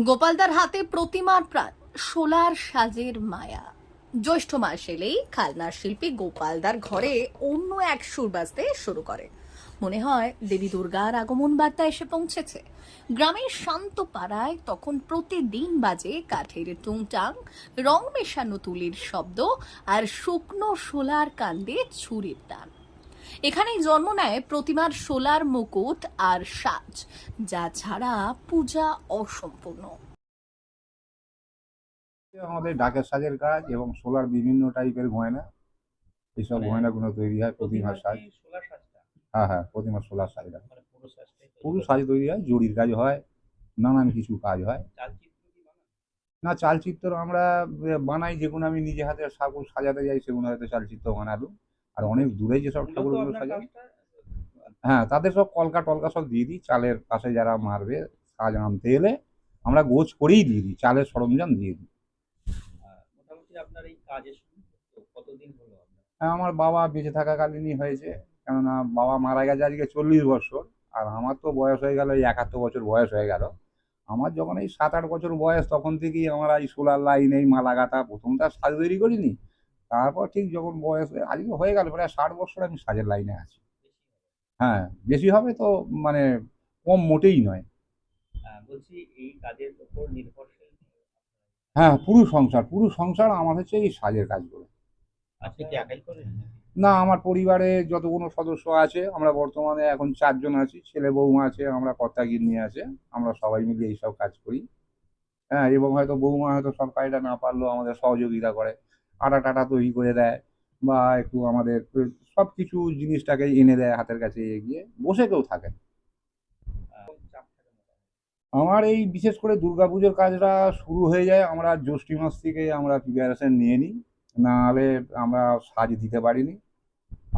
গোপালদার হাতে প্রতিমার প্রাণ, সোলার সাজের মায়া। জ্যৈষ্ঠ মাস এলেই খালনার শিল্পী গোপালদার ঘরে অন্য এক সুর বাজতে শুরু করে। মনে হয় দেবী দুর্গার আগমন বার্তা এসে পৌঁছেছে। গ্রামের শান্ত পাড়ায় তখন প্রতিদিন বাজে কাঠের টুংটাং, রং মেশানো তুলির শব্দ আর শুকনো সোলার কান্দে ছুরির টান। এখানেই জন্ম নেয় প্রতিমার সোলার মুকুট আর সাজ যা ছাড়া পূজা অসম্পূর্ণ। আমাদের ডাকের সাজের কাজ এবং সোলার বিভিন্ন টাইপের গয়না। এইসব মানে গয়নাগুলো তৈরি হয় প্রতিমার সাজ। সোলার সাজটা? হ্যাঁ হ্যাঁ প্রতিমার সোলার সাজ হয়। মানে পুরো। সাজ তৈরি হয় জরির কাজ হয় নানান কিছু কাজ হয়। চালচিত্র কি বানান? না চালচিত্র আমরা বানাই যেগুলো আমি নিজে হাতে সাজাতে যাই সেগুলো হয়তো চালচিত্র বানালো। আর অনেক দূরে যেসব ঠাকুরগুলো সাজাই হ্যাঁ তাদের সব কলকা টলকা সব দিয়ে দিই চালের পাশে যারা মারবে সাজ আনতে এলে আমরা গোছ করেই দিয়ে দিই চালের সরঞ্জাম দিয়ে দিই। আপনার এই কাজের কতদিন হলো হ্যাঁ, আমার বাবা বেঁচে থাকাকালীনই হয়েছে কেননা বাবা মারা গেছে আজকে চল্লিশ বছর আর আমার তো বয়স হয়ে গেল এই একাত্তর বছর বয়স হয়ে গেল। আমার যখন এই সাত আট বছর বয়স তখন থেকেই আমরা এই সোলার লাইন এই মালা গাঁথা প্রথম তো আর সাজ তৈরি করিনি তারপর ঠিক যখন বয়স আজকে হয়ে গেল প্রায় ষাট বছর আমি সাজের লাইনে আছি। হ্যাঁ বেশি হবে তো মানে কম মোটেই নয়। আহ, বলছি এই কাজের উপর নির্ভরশীল হ্যাঁ পুরো সংসার পুরো সংসার আমার হচ্ছে এই সাজের কাজগুলো আপনি কি একাই করেন না আমার পরিবারে যতগুলো সদস্য আছে আমরা বর্তমানে এখন চারজন আছি ছেলে বৌমা আছে আমরা কর্তাগিন্নি আছে আমরা সবাই মিলে এইসব কাজ করি। হ্যাঁ এবং হয়তো বৌমা হয়তো সব কাজটা না পারলেও আমাদের সহযোগিতা করে। আটা টাটা তৈরি করে দেয় বা একটু আমাদের সব কিছু জিনিসটাকে এনে দেয় হাতের কাছে এগিয়ে, বসে কেউ থাকে। আমার এই বিশেষ করে দুর্গাপুজোর কাজটা শুরু হয়ে যায়, আমরা জ্যৈষ্ঠী মাস থেকে আমরা প্রিপারেশন নিয়ে নিই নাহলে আমরা সাজ দিতে পারিনি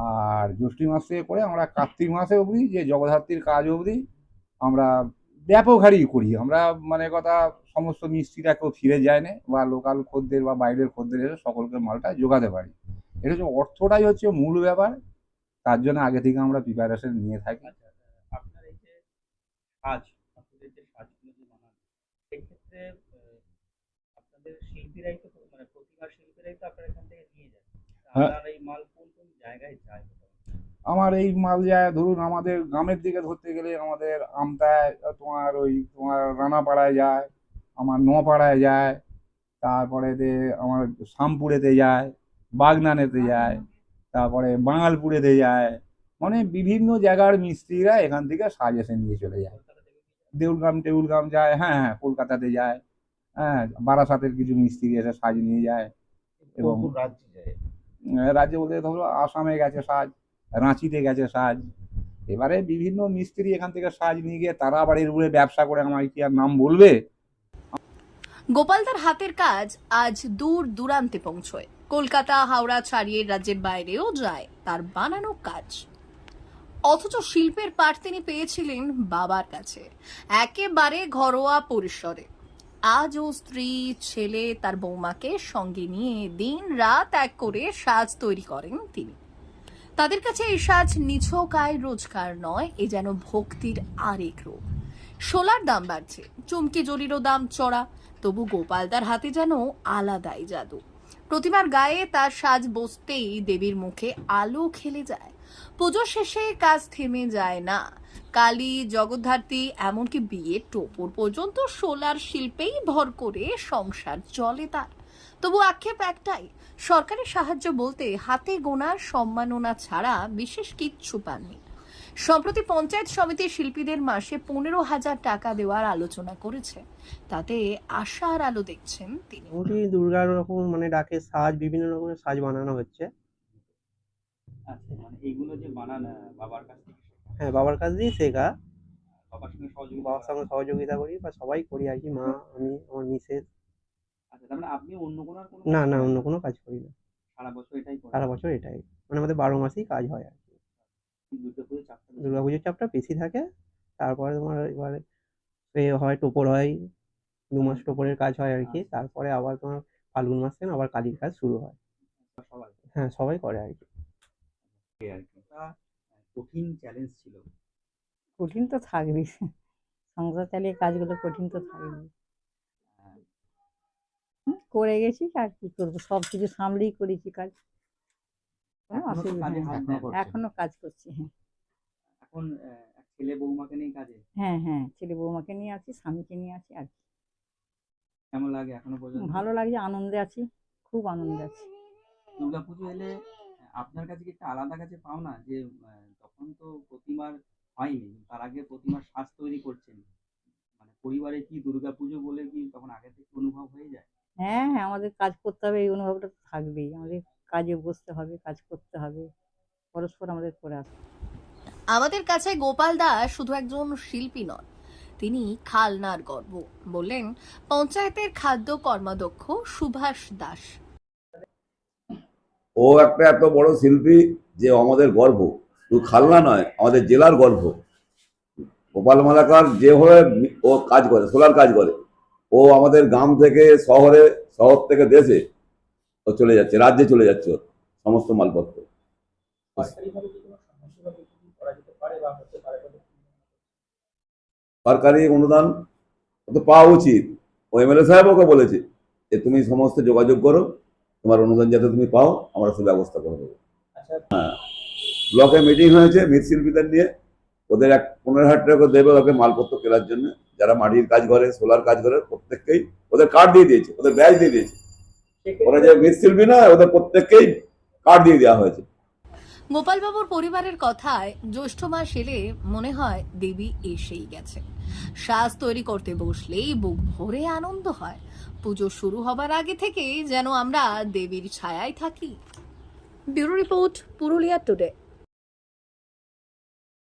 আর জ্যৈষ্ঠী মাস থেকে করে আমরা কার্তিক মাসে অবধি, যে জগদ্ধাত্রীর কাজ অবধি আমরা ব্যাপক হারেই করি। আমরা মানে কথা সমস্ত মিস্ত্রিরা কেউ ফিরে যায় না বা লোকাল খদ্দের বা বাইরের খদ্দের এসে সকলকে মালটা যোগাতে পারি। এটা হচ্ছে অর্থটাই হচ্ছে মূল ব্যাপার। তার জন্য আগে থেকে আমরা প্রিপারেশন নিয়ে থাকি। আচ্ছা আপনার এই যে সাজ ঠাকুরের যে সাজগুলো যে বানান সেক্ষেত্রে আপনাদের শিল্পীরাই তো মানে প্রতিমা শিল্পীরাই তো আপনার এখান থেকে নিয়ে যায় হ্যাঁ। আপনার এই মাল কোন কোন জায়গায় যায় মোটামুটি? আমার এই মাল যায় ধরুন আমাদের গ্রামের দিকে ধরতে গেলে আমাদের আমতায় তোমার ওই তোমার রানাপাড়ায় যায় আমার নোয়াপাড়ায় যায় তারপরে আমার শামপুরেতে যায় বাগনানেতে যায় তারপরে বাঙালপুরেতে যায় মানে বিভিন্ন জায়গার মিস্ত্রিরা এখান থেকে সাজ এসে নিয়ে চলে যায়? দেউলগ্রাম টেউলগ্রাম যায় হ্যাঁ হ্যাঁ কলকাতাতে যায় হ্যাঁ বারাসাতের কিছু মিস্ত্রি এসে সাজ নিয়ে যায়। এবং রাজ্যে যায়? রাজ্যে বলতে ধরো আসামে গেছে সাজ। রাঁচিতে গেছে সাজ। এবারে বিভিন্ন মিস্ত্রি এখান থেকে সাজ নিয়ে গিয়ে তারা আবার এর উপরে ব্যবসা করে আমার কি আর নাম বলবে? গোপালদার হাতের কাজ আজ দূর দূরান্তে পৌঁছয়। কলকাতা, হাওড়া ছাড়িয়ে রাজ্যের বাইরেও যায় তার বানানো কাজ। অথচ শিল্পের পাঠ তিনি পেয়েছিলেন বাবার কাছে, একেবারে ঘরোয়া পরিসরে। আজও স্ত্রী, ছেলে তার বৌমাকে সঙ্গে নিয়ে দিন রাত এক করে সাজ তৈরি করেন তিনি। তাদের কাছে এই সাজ নিছকায় রোজগার নয়, এ যেন ভক্তির আরেক রূপ। সোলার দাম বাড়ছে, চুমকি জরিরও দাম চড়া, তবু গোপালদার হাতে যেন আলাদাই জাদু। প্রতিমার গায়ে তার সাজ বসতেই দেবীর মুখে আলো খেলে যায়। পুজো শেষে কাজ থেমে যায় না। কালী, জগদ্ধাত্রী, এমনকি বিয়ের টোপর পর্যন্ত সোলার শিল্পেই ভর করে সংসার চলে তার। তবু আক্ষেপ একটাই সরকারি সাহায্য বলতে হাতে গোনার সম্মাননা ছাড়া বিশেষ কিচ্ছু পাননি। সম্প্রতি পঞ্চায়েত সমিতির শিল্পীদের মাসে পনেরো হাজার টাকা দেওয়ার আলোচনা করেছে। তাতে আশার আলো দেখছেন তিনি। মোটামুটি দুর্গার রকম মানে ডাকে সাজ বিভিন্ন রকমের সাজ বানানো হচ্ছে। আচ্ছা মানে এইগুলো যে বানান আহ, বাবার কাছ থেকে শেখা, হ্যাঁ বাবার কাছ দিয়েই শেখা। বাবার সঙ্গে সহযোগিতা বাবার সঙ্গে সহযোগিতা করি বা সবাই করি আর কি মা আমি আমার মিসেস। আচ্ছা তার মানে আপনি অন্য কোনো আর কোনো না না অন্য কোনো কাজ করি না। সারা বছর এটাই করেন। সারা বছর এটাই। মানে আমাদের বারো মাসেই কাজ হয় আর কি। দুর্গাপুজোর চাপটা বেশি। দুর্গা পুজোর চাপটা বেশি থাকে। তারপরে তোমার এবারে এ হয় টোপর হয়। দু মাস টোপরের কাজ হয় আর কি। তারপরে আবার তোমার ফাল্গুন মাস থেকে আবার কালীর কাজ শুরু হয়। সবাই হ্যাঁ সবাই করে আর কি। এই আর কি। তা, কঠিন চ্যালেঞ্জ ছিল। কঠিন তো থাকবেই। সংসার চালিয়ে কাজগুলো কঠিন তো থাকবেই। করে গেছি আর কি করব? সব কিছু সামলেই করেছি কাজ। এখনও অসুবিধা নেই। কাজ করছি হ্যাঁ। এখন আহ, এক ছেলে বৌমাকে নিয়ে কাজে? হ্যাঁ হ্যাঁ ছেলে বৌমাকে নিয়ে আছি স্বামীকে নিয়ে আছি আর কি। কেমন লাগে এখনও পর্যন্ত? ভালো লাগছে আনন্দে আছি খুব আনন্দে আছি। দুর্গাপুজো এলে আহ, আপনার কাছে কি একটা আলাদা কাছে পাও না যে আহ, তখন তো প্রতিমার হয়নি তার আগে প্রতিমার সাজ তৈরি করছেন। মানে পরিবারে কি দুর্গাপুজো বলে কি তখন আগে থেকে অনুভব হয়ে যায়? হ্যাঁ হ্যাঁ আমাদের কাজ করতে হবে এই অনুভবটা তো থাকবেই। আমাদের কাজে বসতে হবে কাজ করতে হবে। পরস্পর আমাদের করে আসতে আমাদের কাছে গোপাল দাস শুধু একজন শিল্পী নন তিনি খালনার গর্ব। বললেন পঞ্চায়েতের খাদ্য কর্মাধ্যক্ষ সুভাষ দাস। ও একটা এত বড় শিল্পী যে আমাদের গর্ব। শুধু খালনা নয় আমাদের জেলার গর্ব। গোপাল মালাকার যেভাবে ও কাজ করে সোলার কাজ করে। ও আমাদের গ্রাম থেকে শহরে শহর থেকে দেশে ও চলে যাচ্ছে রাজ্যে চলে যাচ্ছে ওর সমস্ত মালপত্র। সরকারি অনুদান তো পাওয়া উচিত। ও এমএলএ সাহেব ওকে বলেছে যে তুমি সমস্ত যোগাযোগ করো তোমার অনুদান যাতে তুমি পাও আমরা সে ব্যবস্থা করে দেবো। হ্যাঁ। ব্লকে মিটিং হয়েছে মৃৎশিল্পীদের নিয়ে। ওদের এক পনেরো হাজার টাকা করে দেবে ওকে মালপত্র কেনার জন্য। যারা মাটির কাজ করে সোলার কাজ করে প্রত্যেককেই ওদের কার্ড দিয়ে দিয়েছে ওদের ব্যাজ দিয়ে দিয়েছে। ওরা যে মৃৎশিল্পী না ওদের প্রত্যেককেই কার্ড দিয়ে দেওয়া হয়েছে। গোপালবাবুর পরিবারের কথায় জ্যৈষ্ঠ মাস এলে মনে হয় দেবী এসেই গেছে। সাজ তৈরি করতে বসলেই বুক ভরে আনন্দ হয়। পুজো শুরু হবার আগে থেকেই যেন আমরা দেবীর ছায়ায় থাকি। Bureau report Purulia today.